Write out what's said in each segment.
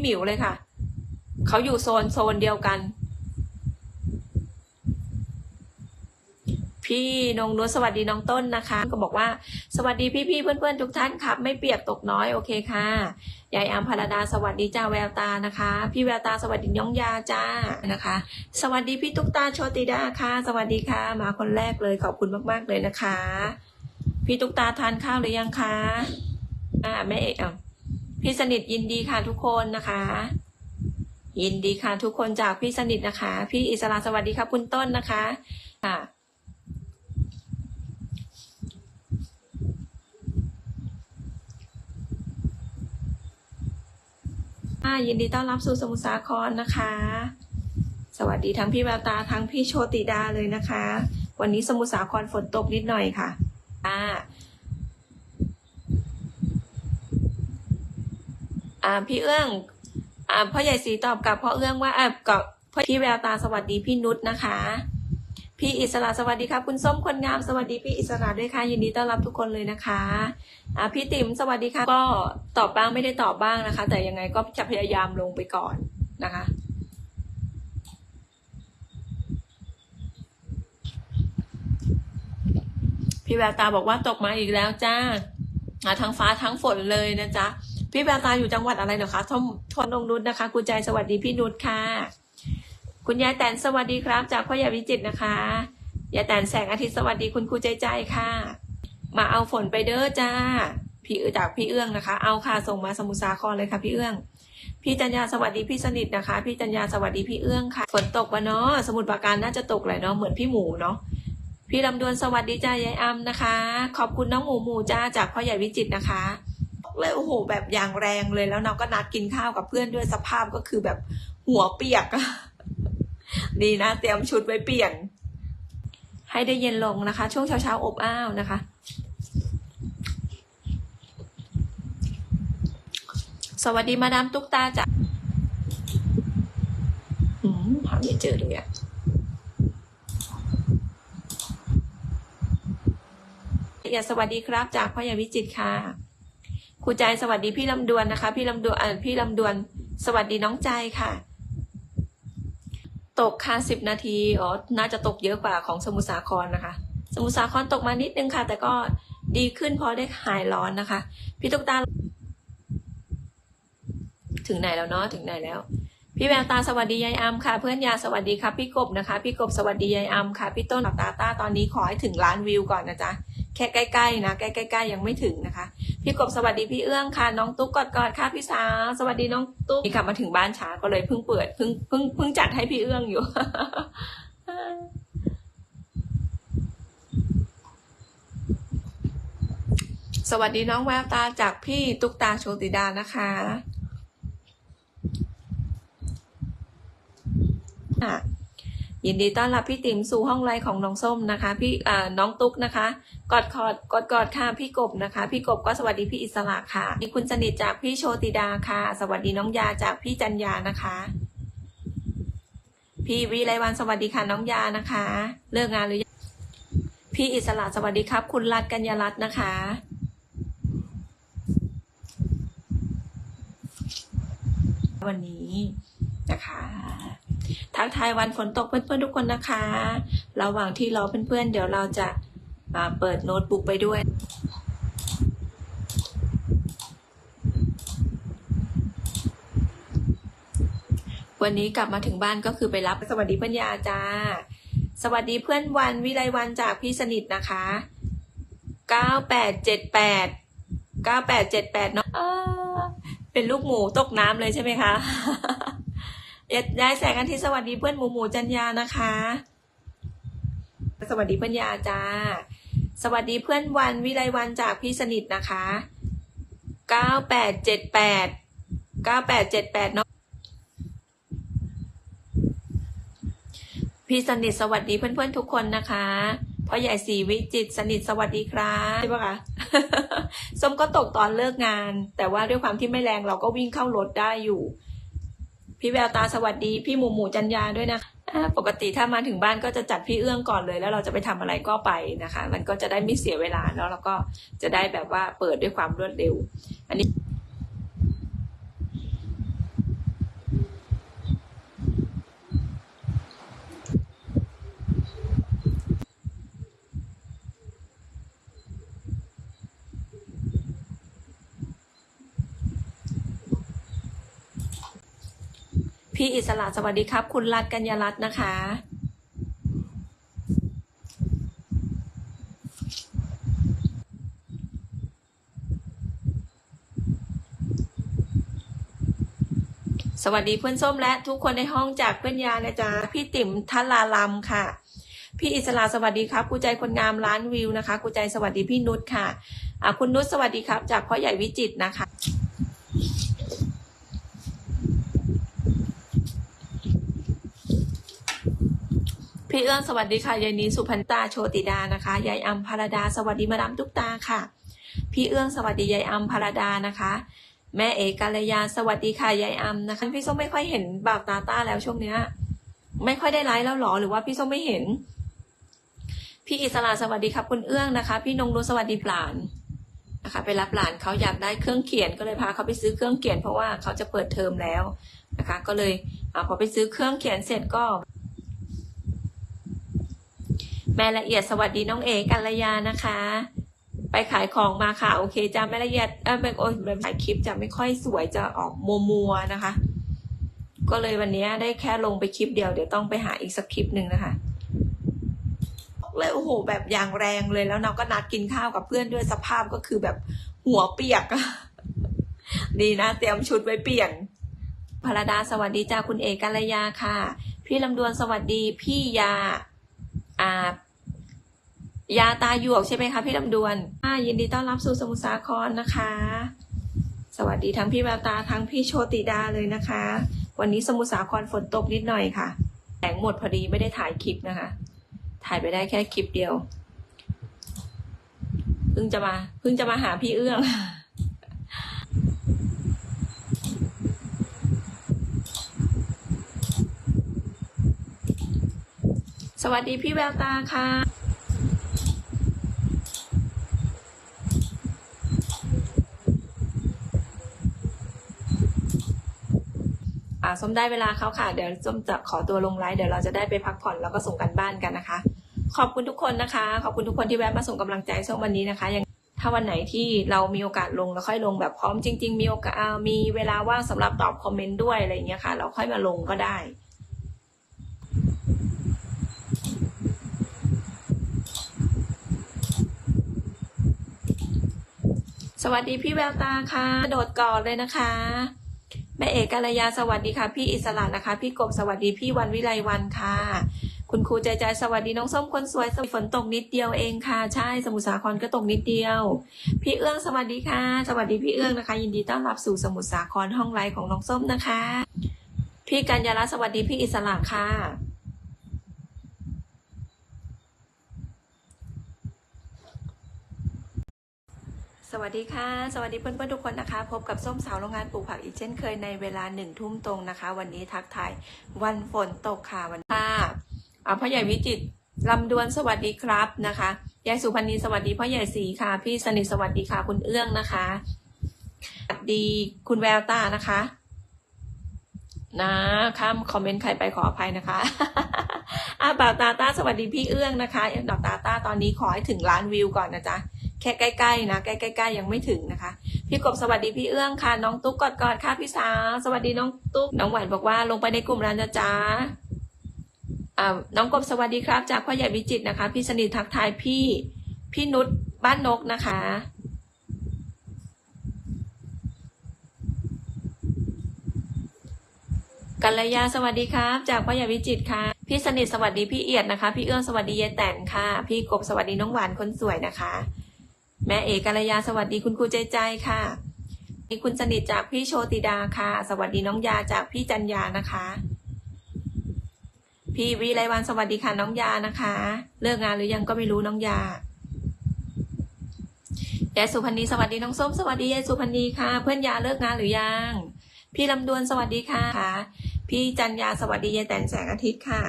หมิวเลยค่ะ เขาอยู่โซนโซนเดียวกัน พี่นงนุชสวัสดีน้องต้นนะคะ ก็บอกว่าสวัสดีพี่พี่ๆเพื่อนทุกท่านครับ ไม่เปียกตกน้อยโอเคค่ะยายอามพรดาสวัสดีจ้าแววตานะคะ พี่แววตาสวัสดีน้องยาจ้านะคะ สวัสดีพี่ตุ๊กตาโชติดาค่ะ สวัสดีค่ะ มาคนแรกเลยขอบคุณมากๆเลยนะคะ พี่ตุ๊กตาทานข้าวหรือยังคะอ่าแม่เอกอะ พี่สนิทยินดีค่ะทุกคนนะคะ ยินดีค่ะทุกคนจากพี่สนิทนะคะ พี่อิสระสวัสดีครับคุณต้นนะคะค่ะค่ะยินดีต้อนรับสู่สมุทรสาครนะคะ สวัสดีทั้งพี่แววตาทั้งพี่โชติดาเลยนะคะ วันนี้สมุทรสาครฝนตกนิดหน่อยค่ะอ่า อ่าพี่เอื้องอ่าพ่อใหญ่สีตอบกลับพ่อเอื้องว่าอ่ากับพี่แววตาสวัสดีพี่นุชนะคะ พี่อิสระสวัสดีครับคุณส้มคนงามสวัสดีพี่อิสระด้วยค่ะยินดีต้อนรับทุกคนเลยนะคะอะพี่ติ๋มสวัสดีค่ะก็ตอบบ้างไม่ได้ตอบบ้างนะคะ แต่ยังไงก็จะพยายามลงไปก่อนนะคะพี่แววตาบอกว่าตกมาอีกแล้วจ้าทั้งฟ้าทั้งฝนเลยนะจ๊ะ พี่แววตาอยู่จังหวัดอะไรเหรอคะทมทนองนุชนะคะคุณใจสวัสดีพี่นุชค่ะ คุณยายแตนสวัสดีครับ จากพ่อใหญ่วิจิตนะคะยายแตนแสงอาทิตย์สวัสดีคุณครูใจใจค่ะ มาเอาฝนไปเด้อจ้า พี่เอจากพี่เอื้องนะคะ เอาค่ะส่งมาสมุทรสาครเลยค่ะพี่เอื้อง พี่จัญญาสวัสดีพี่สนิทนะคะ พี่จัญญาสวัสดีพี่เอื้องค่ะ ฝนตกวะเนาะสมุทรปราการน่าจะตกแหละเนาะเหมือนพี่หมูเนาะพี่ลำดวนสวัสดีจ้ายายอำนะคะ ขอบคุณน้องหมูหมูจ้าจากพ่อใหญ่วิจิตนะคะ เลยโอ้โหแบบอย่างแรงเลยแล้วเราก็นัดกินข้าวกับเพื่อนด้วยสภาพก็คือแบบหัวเปียกดีนะเตรียมชุดไว้เปลี่ยน ให้ได้เย็นลงนะคะ ช่วงเช้าๆอบอ้าวนะคะ สวัสดีมาดามตุ๊กตาจ้ะอืมหาไม่เจอเลยอะอย่าสวัสดีครับจากพ่อใหญ่วิจิตค่ะ ครูใจสวัสดีพี่ลำดวนนะคะ พี่ลำดวนพี่ลำดวน สวัสดีน้องใจค่ะ ตกค่ะสิบนาทีอ๋อน่าจะตกเยอะกว่าของสมุทรสาครนะคะ สมุทรสาครตกมานิดนึงค่ะ แต่ก็ดีขึ้นพอได้หายร้อนนะคะ พี่ตุ๊กตา ถึงไหนแล้วเนาะถึงไหนแล้ว พี่แววตาสวัสดียายอัมค่ะ เพื่อนยาสวัสดีค่ะพี่กบนะคะ พี่กบสวัสดียายอัมค่ะ พี่ต้นกับตาตาตอนนี้ขอให้ถึงล้านวิวก่อนนะจ๊ะแค่ใกล้ๆนะใกล้ๆยังไม่ถึงนะคะ พี่กบสวัสดีพี่เอื้องค่ะ น้องตุ๊กกอดกอดค่ะพี่สาวสวัสดีน้องตุ๊กนี่กลับมาถึงบ้านช้าก็เลยเพิ่งเปิดเพิ่งเพิ่งเพิ่งจัดให้พี่เอื้องอยู่สวัสดีน้องแววตาจากพี่ตุ๊กตาโชติดานะคะค่ะ ยินดีต้อนรับพี่ติ๋มสู่ห้องไลฟ์ของน้องส้มนะคะ พี่น้องตุ๊กนะคะ กอดคอดกอดกอดค่ะพี่กบนะคะ พี่กบก็สวัสดีพี่อิสระค่ะมีคุณสนิทจากพี่โชติดาค่ะ สวัสดีน้องยาจากพี่จันยานะคะ พี่วิไลวันสวัสดีค่ะน้องยานะคะ เลิกงานหรือยังพี่อิสระสวัสดีครับ คุณรัตกัญญารัตน์นะคะวันนี้นะคะ ทักทายวันฝนตกเพื่อนๆทุกคนนะคะ ระหว่างที่รอเพื่อนๆเดี๋ยวเราจะมาเปิดโน้ตบุ๊กไปด้วยวันนี้กลับมาถึงบ้านก็คือไปรับสวัสดีเพื่อนยาจ้า สวัสดีเพื่อนวันวิไลวันจากพี่สนิทนะคะเก้าแปดเจ็ดแปดเก้าแปดเจ็ดแปดเนาะเป็นลูกหมูตกน้ำเลยใช่ไหมคะ เอ็ดยายแสงอาทิตย์สวัสดีเพื่อนหมูหมูจันยานะคะ สวัสดีเพื่อนยาจ้า สวัสดีเพื่อนวันวิไลวันจากพี่สนิทนะคะเก้าแปดเจ็ดแปดเก้าแปดเจ็ดแปดเนาะพี่สนิทสวัสดีเพื่อนๆทุกคนนะคะพ่อใหญ่สีวิจิตสนิทสวัสดีครับใช่ปะคะส้มก็ตกตอนเลิกงาน แต่ว่าด้วยความที่ไม่แรงเราก็วิ่งเข้ารถได้อยู่ พี่แววตาสวัสดี พี่หมูหมูจันยาด้วยนะปกติถ้ามาถึงบ้านก็จะจัดพี่เอื้องก่อนเลย แล้วเราจะไปทำอะไรก็ไปนะคะ มันก็จะได้ไม่เสียเวลาเนาะแล้วก็จะได้แบบว่าเปิดด้วยความรวดเร็ว อันนี้ พี่อิสระสวัสดีครับ คุณรัตน์กัญญารัตน์นะคะ สวัสดีเพื่อนส้มและทุกคนในห้องจากเพื่อนยานะจ๊ะพี่ติ๋มทลาลัมค่ะ พี่อิสระสวัสดีครับกูใจคนงามล้านวิวนะคะกูใจสวัสดีพี่นุชค่ะอะคุณนุชสวัสดีครับ จากพ่อใหญ่วิจิตนะคะ พี่เอื้องสวัสดีค่ะยายนีสุพันตาโชติดานะคะยายอัมพารดา สวัสดีมาดามทุกตาค่ะ พี่เอื้องสวัสดียายอัมพารดานะคะ แม่เอกกัลยาสวัสดีค่ะยายอัมนะคะ พี่ส้มไม่ค่อยเห็นบ่าวตาต้าแล้วช่วงเนี้ยไม่ค่อยได้ไลฟ์แล้วหรอหรือว่าพี่ส้มไม่เห็น พี่อิสระสวัสดีครับคุณเอื้องนะคะ พี่นงรุสวัสดีปลานนะคะไปรับหลานเขาอยากได้เครื่องเขียนก็เลยพาเขาไปซื้อเครื่องเขียนเพราะว่าเขาจะเปิดเทอมแล้วนะคะ ก็เลยอพอไปซื้อเครื่องเขียนเสร็จก็ แม่ละเอียดสวัสดีน้องเอกัลยานะคะ ไปขายของมาค่ะ โอเคจ้าแม่ละเอียดเออเป็นโอ้ยแบบถ่ายคลิปจะไม่ค่อยสวยจะออกมัวมัวนะคะ ก็เลยวันนี้ได้แค่ลงไปคลิปเดียวเดี๋ยวต้องไปหาอีกสักคลิปหนึ่งนะคะเลยโอ้โห แบบอย่างแรงเลยแล้วเราก็นัดกินข้าวกับเพื่อนด้วยสภาพก็คือแบบหัวเปียกดีนะ เตรียมชุดไว้เปลี่ยนพรดาสวัสดีจ้าคุณเอกัลยาค่ะ พี่ลำดวนสวัสดีพี่ยา อ่ายาตาหยวกใช่ไหมคะพี่ลำดวนยินดีต้อนรับสู่สมุทรสาครนะคะ สวัสดีทั้งพี่แววตาทั้งพี่โชติดาเลยนะคะ วันนี้สมุทรสาครฝนตกนิดหน่อยค่ะแสงหมดพอดีไม่ได้ถ่ายคลิปนะคะ ถ่ายไปได้แค่คลิปเดียว เพิ่งจะมา เพิ่งจะมาหาพี่เอื้อง สวัสดีพี่แววตาค่ะ อ่าส้มได้เวลาเขาค่ะ เดี๋ยวส้มจะขอตัวลงไลฟ์เดี๋ยวเราจะได้ไปพักผ่อนแล้วก็ส่งกันบ้านกันนะคะ ขอบคุณทุกคนนะคะ ขอบคุณทุกคนที่แวะมาส่งกำลังใจส้มวันนี้นะคะยังถ้าวันไหนที่เรามีโอกาสลงแล้วค่อยลงแบบพร้อมจริง ๆ มีโอกาสมีเวลาว่างสำหรับตอบคอมเมนต์ด้วยอะไรอย่างเงี้ยค่ะ เราค่อยมาลงก็ได้ ส วัสดีพี่แววตาค่ะโดดก่อนเลยนะคะแม่เอกกัลยาสวัสดีค่ะ พี่อิสระนะคะ พี่กบสวัสดีพี่วันวิไลวันค่ะ คุณครูใจใจสวัสดีน้องส้มคนสวยฝนตกนิดเดียวเองค่ะ ใช่สมุทรสาครก็ตกนิดเดียว พี่เอื้องสวัสดีค่ะ สวัสดีพี่เอื้องนะคะ ยินดีต้อนรับสู่สมุทรสาครห้องไลฟ์ของน้องส้มนะคะ พี่กัญญาลัตน์สวัสดีพี่อิสระค่ะ สวัสดีค่ะ สวัสดีเพื่อนๆทุกคนนะคะ พบกับส้มสาวโรงงานปลูกผักอีกเช่นเคยในเวลาหนึ่งทุ่มตรงนะคะ วันนี้ทักทายวันฝนตกค่ะวันค่ะอ่าพ่อใหญ่วิจิตลำดวนสวัสดีครับนะคะยายสุพรรณีสวัสดีพ่อใหญ่สีค่ะ พี่สนิทสวัสดีค่ะ คุณเอื้องนะคะสวัสดีคุณแววตานะคะ นะข้ามคอมเมนต์ใครไปขออภัยนะคะอาบ่าวตาตาสวัสดีพี่เอื้องนะคะดอกตาตาตอนนี้ขอให้ถึงล้านวิวก่อนนะจ๊ะ แค่ใกล้ๆนะใกล้ๆยังไม่ถึงนะคะ พี่กบสวัสดีพี่เอื้องค่ะ น้องตุ๊กกอดกอดค่ะพี่สาวสวัสดีน้องตุ๊กน้องหวานบอกว่าลงไปในกลุ่มแล้วนะจ๊ะอ่าน้องกบสวัสดีครับ จากพ่อใหญ่วิจิตนะคะ พี่สนิททักทายพี่พี่นุชบ้านนกนะคะ กัลยาสวัสดีครับ จากพ่อใหญ่วิจิตค่ะ พี่สนิทสวัสดีพี่เอียดนะคะ พี่เอื้องสวัสดียายแตนค่ะ พี่กบสวัสดีน้องหวานคนสวยนะคะ แม่เอกกัลยาสวัสดีคุณครูใจใจค่ะมีคุณสนิทจากพี่โชติดาค่ะ สวัสดีน้องยาจากพี่จันยานะคะ พี่วิไลวันสวัสดีค่ะน้องยานะคะ เลิกงานหรือยังก็ไม่รู้น้องยายายสุพันนีสวัสดีน้องส้มสวัสดียายสุพันนีค่ะ เพื่อนยาเลิกงานหรือยัง พี่ลำดวนสวัสดีค่ะ พี่จันยาสวัสดียายแตนแสงอาทิตย์ค่ะ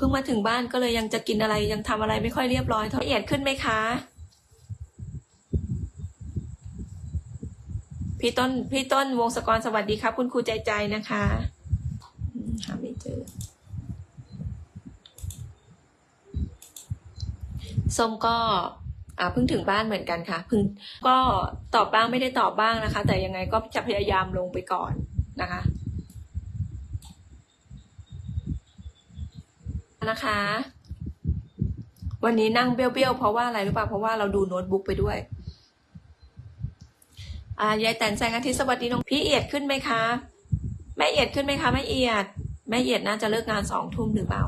พิ่งมาถึงบ้านก็เลยยังจะกินอะไรยังทำอะไรไม่ค่อยเรียบร้อยเท่าละเอียดขึ้นไหมคะ พี่ต้นพี่ต้นวงศกรสวัสดีครับ คุณครูใจใจนะคะหาไม่เจอส้มก็อเพิ่งถึงบ้านเหมือนกันค่ะเพิ่งก็ตอบบ้างไม่ได้ตอบบ้างนะคะ แต่ยังไงก็จะพยายามลงไปก่อนนะคะ นะคะ วันนี้นั่งเบี้ยวๆเพราะว่าอะไรรู้ป่ะเพราะว่าเราดูโน้ตบุ๊กไปด้วยอ่ายายแตนแสงอาทิตย์สวัสดีน้องพี่เอียดขึ้นไหมคะแม่เอียดขึ้นไหมคะแม่เอียดแม่เอียดน่าจะเลิกงานสองทุ่มหรือเปล่า